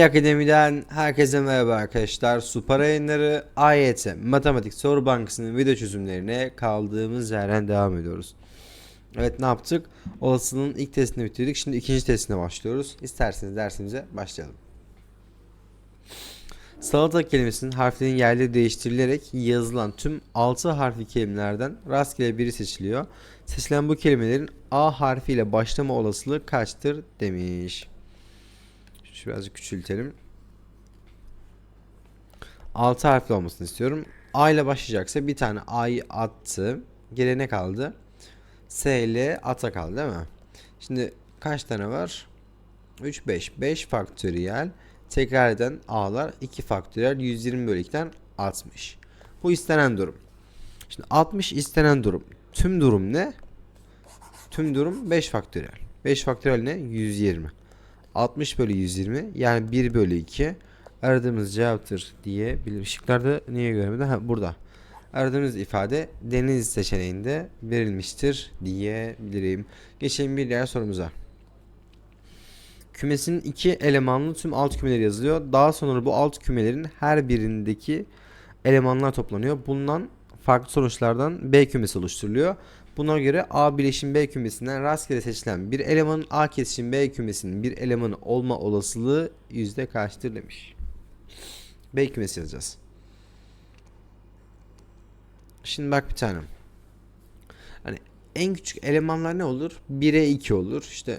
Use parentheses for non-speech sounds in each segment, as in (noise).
Akademi'den herkese merhaba arkadaşlar. Super yayınları AYT Matematik Soru Bankası'nın video çözümlerine kaldığımız yerden devam ediyoruz. Evet ne yaptık? Olasılığın ilk testini bitirdik. Şimdi ikinci testine başlıyoruz. İsterseniz dersimize başlayalım. Salata kelimesinin harflerinin yerleri değiştirilerek yazılan tüm 6 harfli kelimelerden rastgele biri seçiliyor. Seçilen bu kelimelerin A harfiyle başlama olasılığı kaçtır demiş. Şu birazcık küçültelim. 6 harfli olmasını istiyorum. A ile başlayacaksa bir tane A'yı attı. Geriye ne kaldı? S ile ata kaldı değil mi? Şimdi kaç tane var? 3 5. 5 faktöriyel. Tekrar eden A'lar 2 faktöriyel 120 bölü 2'den 60. Bu istenen durum. Şimdi 60 istenen durum. Tüm durum ne? Tüm durum 5 faktöriyel. 5 faktöriyel ne? 120. 60 bölü 120 yani 1 bölü 2 aradığımız cevaptır diye bilir. Şıklarda niye görmedi? Ha burada. Aradığımız ifade deniz seçeneğinde verilmiştir diyebilirim. Geçelim bir diğer sorumuza. Kümesin iki elemanlı tüm alt kümeleri yazılıyor. Daha sonra bu alt kümelerin her birindeki elemanlar toplanıyor. Bundan farklı sonuçlardan B kümesi oluşturuluyor. Buna göre A bileşim B kümesinden rastgele seçilen bir elemanın A kesişim B kümesinin bir elemanı olma olasılığı yüzde kaçtır demiş. B kümesi yazacağız. Şimdi bak bir tanem. Hani en küçük elemanlar ne olur? 1'e 2 olur. İşte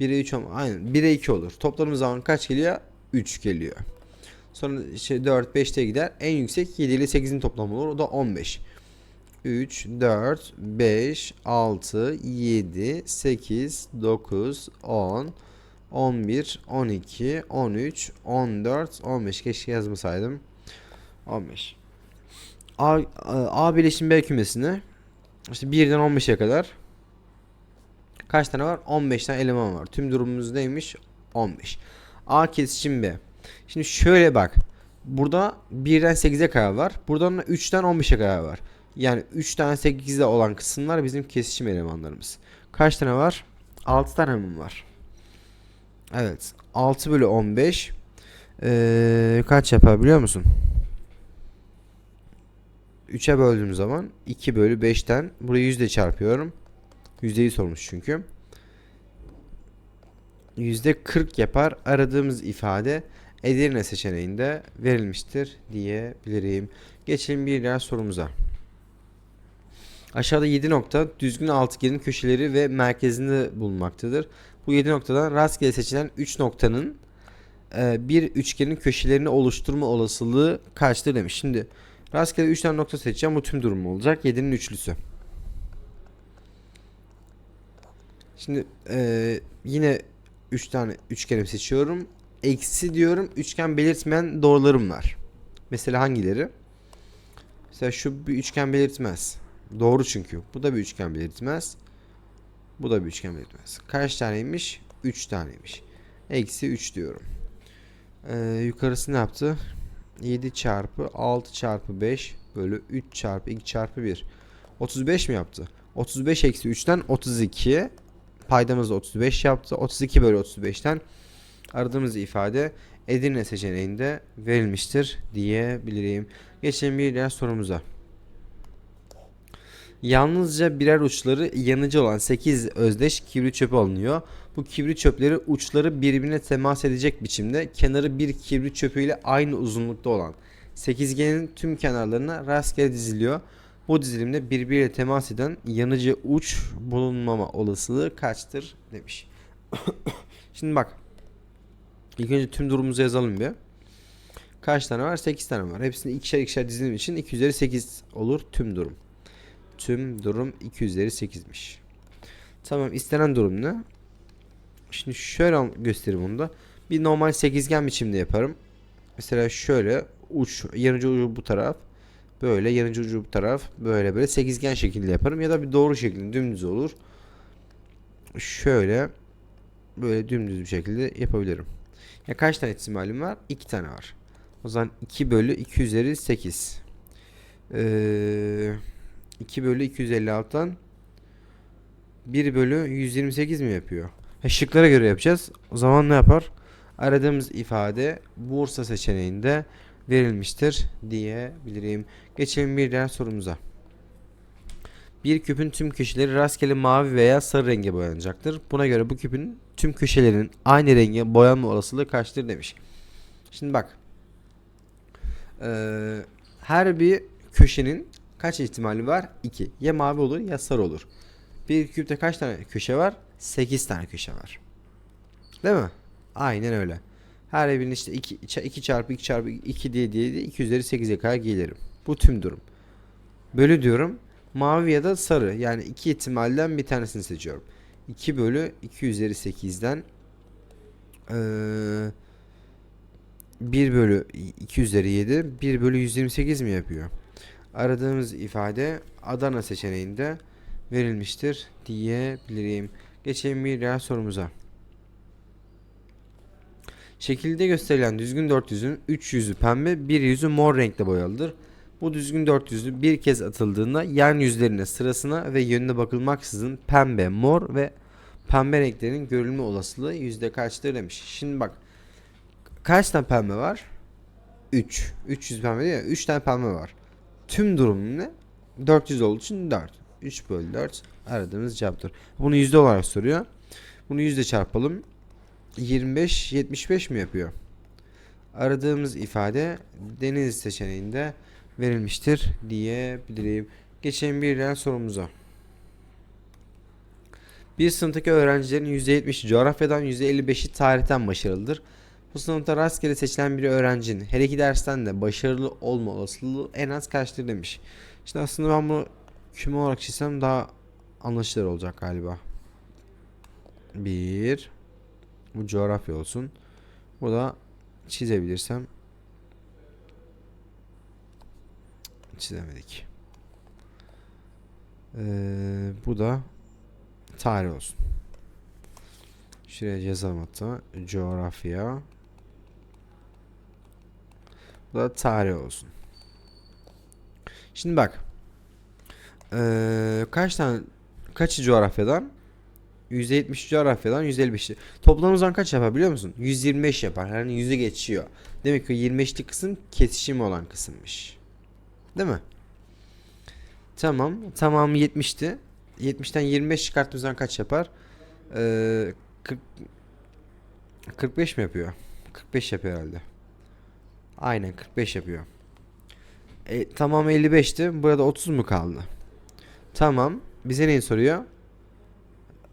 1'e 3 ama aynen 1'e 2 olur. Topladığımız zaman kaç geliyor? 3 geliyor. Sonra işte 4 5'te gider. En yüksek 7 ile 8'in toplamı olur. O da 15. 3, 4, 5, 6, 7, 8, 9, 10, 11, 12, 13, 14, 15. Keşke yazmasaydım. 15. A, A bileşim B kümesine işte 1'den 15'e kadar kaç tane var? 15 tane eleman var. Tüm durumumuz neymiş? 15. A kesişim B. Şimdi şöyle bak. Burada 1'den 8'e kadar var. Buradan 3'ten 15'e kadar var. Yani 3 tane 8'de olan kısımlar bizim kesişim elemanlarımız. Kaç tane var? 6 tane mi var? Evet. 6 bölü 15 ee, kaç yapar biliyor musun? 3'e böldüğüm zaman 2 bölü 5'ten burayı yüzde çarpıyorum. Yüzdeyi sormuş çünkü. Yüzde 40 yapar. Aradığımız ifade Edirne seçeneğinde verilmiştir diyebilirim. Geçelim bir diğer sorumuza. Aşağıda 7 nokta düzgün altıgenin köşeleri ve merkezinde bulunmaktadır. Bu 7 noktadan rastgele seçilen 3 noktanın e, bir üçgenin köşelerini oluşturma olasılığı kaçtır demiş. Şimdi rastgele 3 tane nokta seçeceğim. Bu tüm durum olacak. 7'nin üçlüsü. Şimdi e, yine 3 tane üçgenimi seçiyorum. Eksi diyorum. Üçgen belirtmeyen doğrularım var. Mesela hangileri? Mesela şu bir üçgen belirtmez. Doğru çünkü. Bu da bir üçgen belirtmez. Bu da bir üçgen belirtmez. Kaç taneymiş? 3 taneymiş. Eksi 3 diyorum. Ee, yukarısı ne yaptı? 7 çarpı 6 çarpı 5 bölü 3 çarpı 2 çarpı 1. 35 mi yaptı? 35 eksi 3'ten 32. Paydamız da 35 yaptı. 32 bölü 35'ten aradığımız ifade Edirne seçeneğinde verilmiştir diyebilirim. Geçelim bir diğer sorumuza. Yalnızca birer uçları yanıcı olan 8 özdeş kibrit çöpü alınıyor. Bu kibrit çöpleri uçları birbirine temas edecek biçimde kenarı bir kibrit çöpüyle aynı uzunlukta olan sekizgenin tüm kenarlarına rastgele diziliyor. Bu dizilimde birbiriyle temas eden yanıcı uç bulunmama olasılığı kaçtır demiş. (coughs) Şimdi bak. İlk önce tüm durumumuzu yazalım bir. Kaç tane var? 8 tane var. Hepsini ikişer ikişer dizilim için 2 üzeri 8 olur tüm durum. Tüm durum 2 üzeri 8'miş. Tamam istenen durum ne? Şimdi şöyle göstereyim onu da. Bir normal sekizgen biçimde yaparım. Mesela şöyle uç yanıcı ucu bu taraf. Böyle yanıcı ucu bu taraf. Böyle böyle sekizgen şekilde yaparım. Ya da bir doğru şeklinde dümdüz olur. Şöyle böyle dümdüz bir şekilde yapabilirim. Ya kaç tane ihtimalim var? 2 tane var. O zaman 2 bölü 2 üzeri 8. Eee 2 bölü 256'dan 1 bölü 128 mi yapıyor? Ha, şıklara göre yapacağız. O zaman ne yapar? Aradığımız ifade Bursa seçeneğinde verilmiştir diyebilirim. Geçelim bir diğer sorumuza. Bir küpün tüm köşeleri rastgele mavi veya sarı renge boyanacaktır. Buna göre bu küpün tüm köşelerinin aynı renge boyanma olasılığı kaçtır demiş. Şimdi bak. Ee, her bir köşenin kaç ihtimali var? 2. Ya mavi olur ya sarı olur. Bir küpte kaç tane köşe var? 8 tane köşe var. Değil mi? Aynen öyle. Her birinin işte 2, 2 çarpı 2 çarpı 2 diye diye diye 2 üzeri 8'e kadar gelirim. Bu tüm durum. Bölü diyorum. Mavi ya da sarı. Yani iki ihtimalden bir tanesini seçiyorum. 2 bölü 2 üzeri 8'den eee 1 bölü 2 üzeri 7 1 bölü 128 mi yapıyor? Aradığımız ifade Adana seçeneğinde verilmiştir diyebilirim. Geçelim bir diğer sorumuza. Şekilde gösterilen düzgün 400'ün 3 yüzü pembe, bir yüzü mor renkte boyalıdır. Bu düzgün 400'ü bir kez atıldığında yan yüzlerine sırasına ve yönüne bakılmaksızın pembe, mor ve pembe renklerin görülme olasılığı yüzde kaçtır demiş. Şimdi bak kaç tane pembe var? 3. 300 pembe değil mi? 3 tane pembe var. Tüm durum ne? 400 olduğu için 4. 3 bölü 4 aradığımız cevaptır. Bunu yüzde olarak soruyor. Bunu yüzde çarpalım. 25 75 mi yapıyor? Aradığımız ifade deniz seçeneğinde verilmiştir diyebilirim. Geçelim bir diğer sorumuza. Bir sınıftaki öğrencilerin %70'i coğrafyadan %55'i tarihten başarılıdır. Bu sınıfta rastgele seçilen bir öğrencinin her iki dersten de başarılı olma olasılığı en az kaçtır demiş. Şimdi aslında ben bunu küme olarak çizsem daha anlaşılır olacak galiba. Bir. Bu coğrafya olsun. Bu da çizebilirsem. Çizemedik. Ee, bu da tarih olsun. Şuraya yazalım hatta. Coğrafya. Da tarih olsun. Şimdi bak. Ee, kaç tane kaçı coğrafyadan? %70 coğrafyadan 155. Toplam zaman kaç yapar biliyor musun? 125 yapar. Yani yüzü geçiyor. Demek ki 25'li kısım kesişimi olan kısımmış. Değil mi? Tamam. Tamamı 70'ti. 70'ten 25 çıkarttığımız zaman kaç yapar? Ee, 40, 45 mi yapıyor? 45 yapıyor herhalde. Aynen 45 yapıyor. E, tamam 55'ti. Burada 30 mu kaldı? Tamam. Bize neyi soruyor?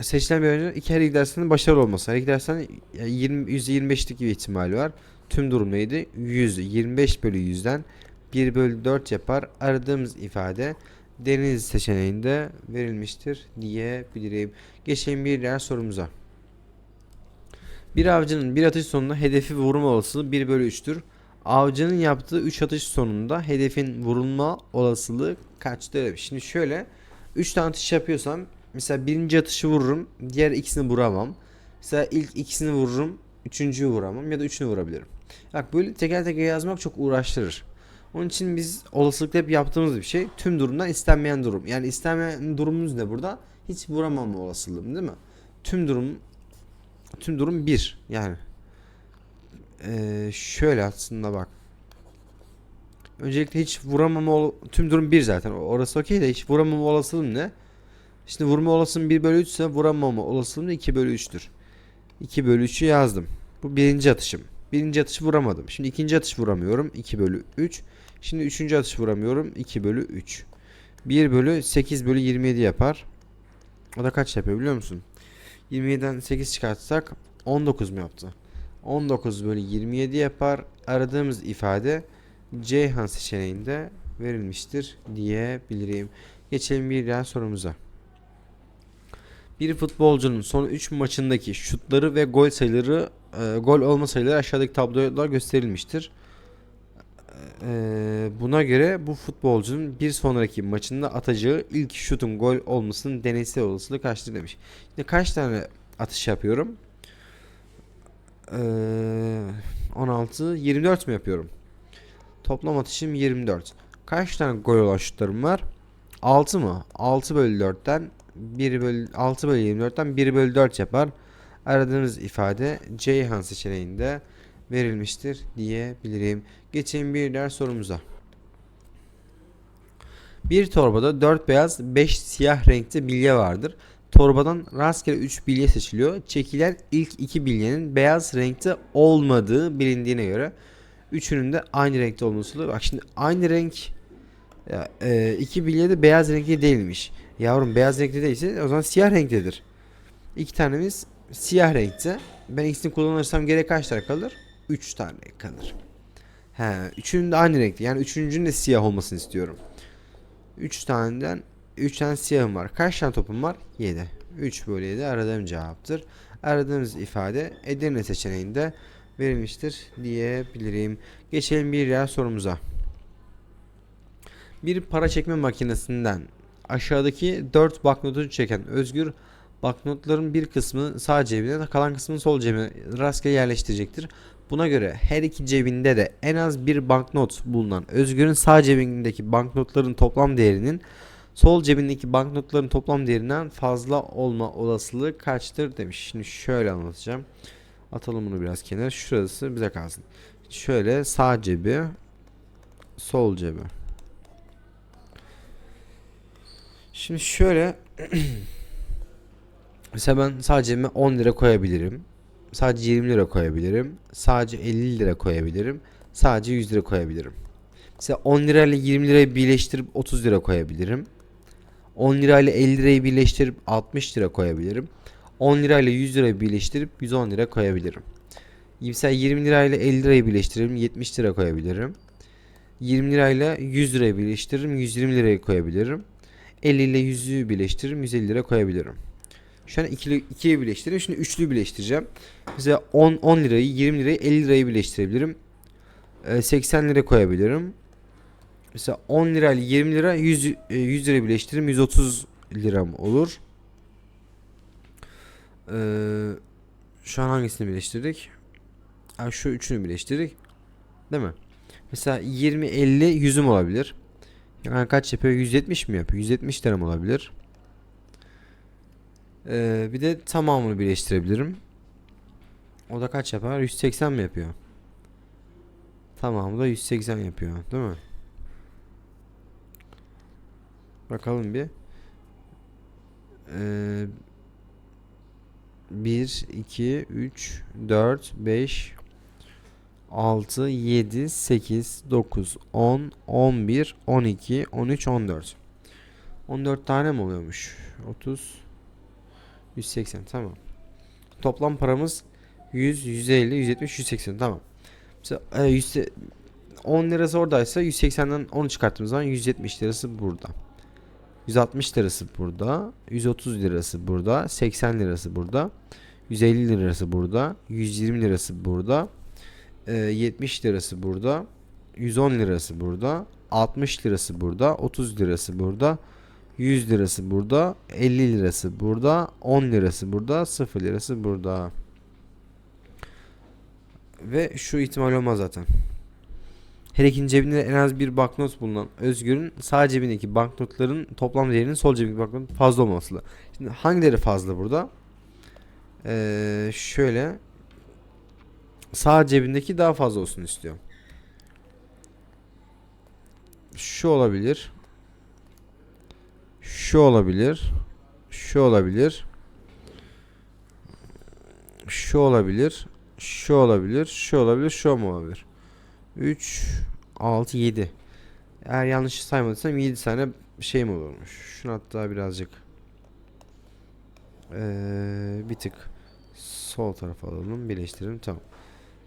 Seçilen bir öğrenci iki her iki dersinin başarılı olması. Her iki dersten 20, %25'lik bir ihtimali var. Tüm durum neydi? 100. 25 bölü 100'den 1 bölü 4 yapar. Aradığımız ifade deniz seçeneğinde verilmiştir diyebilirim. Geçelim bir diğer sorumuza. Bir avcının bir atış sonunda hedefi vurma olasılığı 1 bölü 3'tür. Avcının yaptığı 3 atış sonunda hedefin vurulma olasılığı kaçtır? demiş. Şimdi şöyle 3 tane atış yapıyorsam mesela birinci atışı vururum diğer ikisini vuramam. Mesela ilk ikisini vururum üçüncüyü vuramam ya da üçünü vurabilirim. Bak böyle teker teker yazmak çok uğraştırır. Onun için biz olasılıkla hep yaptığımız bir şey tüm durumdan istenmeyen durum. Yani istenmeyen durumumuz ne burada? Hiç vuramama olasılığım değil mi? Tüm durum tüm durum 1 yani. Ee, şöyle aslında bak. Öncelikle hiç vuramama tüm durum 1 zaten. Orası okey de hiç vuramama olasılığım ne? Şimdi vurma olasılığım 1 bölü 3 ise vuramama olasılığım da 2 bölü 3'tür. 2 bölü 3'ü yazdım. Bu birinci atışım. Birinci atış vuramadım. Şimdi ikinci atış vuramıyorum. 2 bölü 3. Şimdi üçüncü atış vuramıyorum. 2 bölü 3. 1 bölü 8 bölü 27 yapar. O da kaç yapıyor biliyor musun? 27'den 8 çıkartsak 19 mu yaptı? 19 bölü 27 yapar. Aradığımız ifade Ceyhan seçeneğinde verilmiştir diyebilirim. Geçelim bir diğer sorumuza. Bir futbolcunun son 3 maçındaki şutları ve gol sayıları e, gol olma sayıları aşağıdaki tabloda gösterilmiştir. E, buna göre bu futbolcunun bir sonraki maçında atacağı ilk şutun gol olmasının deneysel olasılığı kaçtır demiş. Şimdi kaç tane atış yapıyorum? E, 16 24 mi yapıyorum? Toplam atışım 24. Kaç tane gol olan şutlarım var? 6 mı? 6 bölü 4'ten 1 bölü 6 bölü 24'ten 1 bölü 4 yapar. Aradığımız ifade Ceyhan seçeneğinde verilmiştir diyebilirim. Geçelim bir diğer sorumuza. Bir torbada 4 beyaz 5 siyah renkte bilye vardır. Torbadan rastgele 3 bilye seçiliyor. Çekilen ilk 2 bilyenin beyaz renkte olmadığı bilindiğine göre üçünün de aynı renkte olması. Bak şimdi aynı renk ya, e, iki bilye de beyaz renkli değilmiş. Yavrum beyaz renkli değilse o zaman siyah renktedir. İki tanemiz siyah renkte. Ben ikisini kullanırsam geriye kaç tane kalır? 3 tane kalır. He, üçünün de aynı renkte. Yani üçüncünün de siyah olmasını istiyorum. 3 taneden 3 tane siyahım var. Kaç tane topum var? 7. 3 bölü 7 aradığım cevaptır. Aradığımız ifade Edirne seçeneğinde verilmiştir diyebilirim. Geçelim bir diğer sorumuza. Bir para çekme makinesinden aşağıdaki 4 banknotu çeken Özgür banknotların bir kısmı sağ cebine kalan kısmını sol cebine rastgele yerleştirecektir. Buna göre her iki cebinde de en az bir banknot bulunan Özgür'ün sağ cebindeki banknotların toplam değerinin sol cebindeki banknotların toplam değerinden fazla olma olasılığı kaçtır demiş. Şimdi şöyle anlatacağım. Atalım bunu biraz kenara. Şurası bize kalsın. Şöyle sağ cebi, sol cebi. Şimdi şöyle (clears throat) Mesela ben sadece cebime 10 lira koyabilirim. Sadece 20 lira koyabilirim. Sadece 50 lira koyabilirim. Sadece 100 lira koyabilirim. Mesela 10 lirayla 20 lirayı birleştirip 30 lira koyabilirim. 10 lirayla 50 lirayı birleştirip 60 lira koyabilirim. 10 lirayla 100 lirayı birleştirip 110 lira koyabilirim. Mesela 20 lirayla 50 lirayı birleştiririm 70 lira koyabilirim. 20 lirayla 100 lirayı birleştiririm 120 lirayı koyabilirim. 50 ile 100'ü birleştiririm 150 lira koyabilirim. Şu an ikili, ikiye. Şimdi üçlü birleştireceğim. Mesela 10, 10 lirayı, 20 lirayı, 50 lirayı birleştirebilirim. Ee, 80 lira koyabilirim. Mesela 10 lirayla 20 lira 100, e, 100 lira birleştiririm. 130 liram olur. Ee, şu an hangisini birleştirdik? Ha, şu üçünü birleştirdik. Değil mi? Mesela 20, 50, 100'üm olabilir. Yani kaç yapıyor? 170 mi yapıyor? 170 liram olabilir. Ee, bir de tamamını birleştirebilirim. O da kaç yapar? 180 mi yapıyor? Tamamı da 180 yapıyor, değil mi? Bakalım bir. Ee, 1, 2, 3, 4, 5, 6, 7, 8, 9, 10, 11, 12, 13, 14. 14 tane mi oluyormuş? 30, 180 tamam. Toplam paramız 100, 150, 170, 180 tamam. Mesela e, 100, 10 lirası oradaysa 180'den 10 çıkarttığımız zaman 170 lirası burada. 160 lirası burada, 130 lirası burada, 80 lirası burada, 150 lirası burada, 120 lirası burada, e, 70 lirası burada, 110 lirası burada, 60 lirası burada, 30 lirası burada, 100 lirası burada, 50 lirası burada, 10 lirası burada, 0 lirası burada. Ve şu ihtimal olmaz zaten. Her ikinin cebinde en az bir banknot bulunan Özgür'ün sağ cebindeki banknotların toplam değerinin sol cebindeki banknotun fazla olması. Şimdi hangileri fazla burada? Ee, şöyle sağ cebindeki daha fazla olsun istiyorum. Şu olabilir. Şu olabilir. Şu olabilir. Şu olabilir. Şu olabilir. Şu olabilir. Şu mu olabilir? 3 6 7. Eğer yanlış saymadıysam 7 tane şey mi olurmuş? Şunu hatta birazcık ee, bir tık sol tarafa alalım, birleştirelim. Tamam.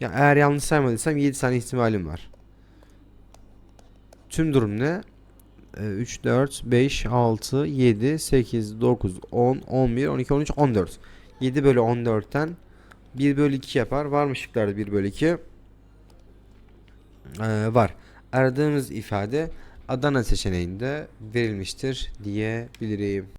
Ya eğer yanlış saymadıysam 7 tane ihtimalim var. Tüm durum ne? 3, 4, 5, 6, 7, 8, 9, 10, 11, 12, 13, 14. 7 bölü 14'ten 1 bölü 2 yapar. Var mı şıklarda 1 bölü 2? Ee, var. Aradığımız ifade Adana seçeneğinde verilmiştir diyebilirim.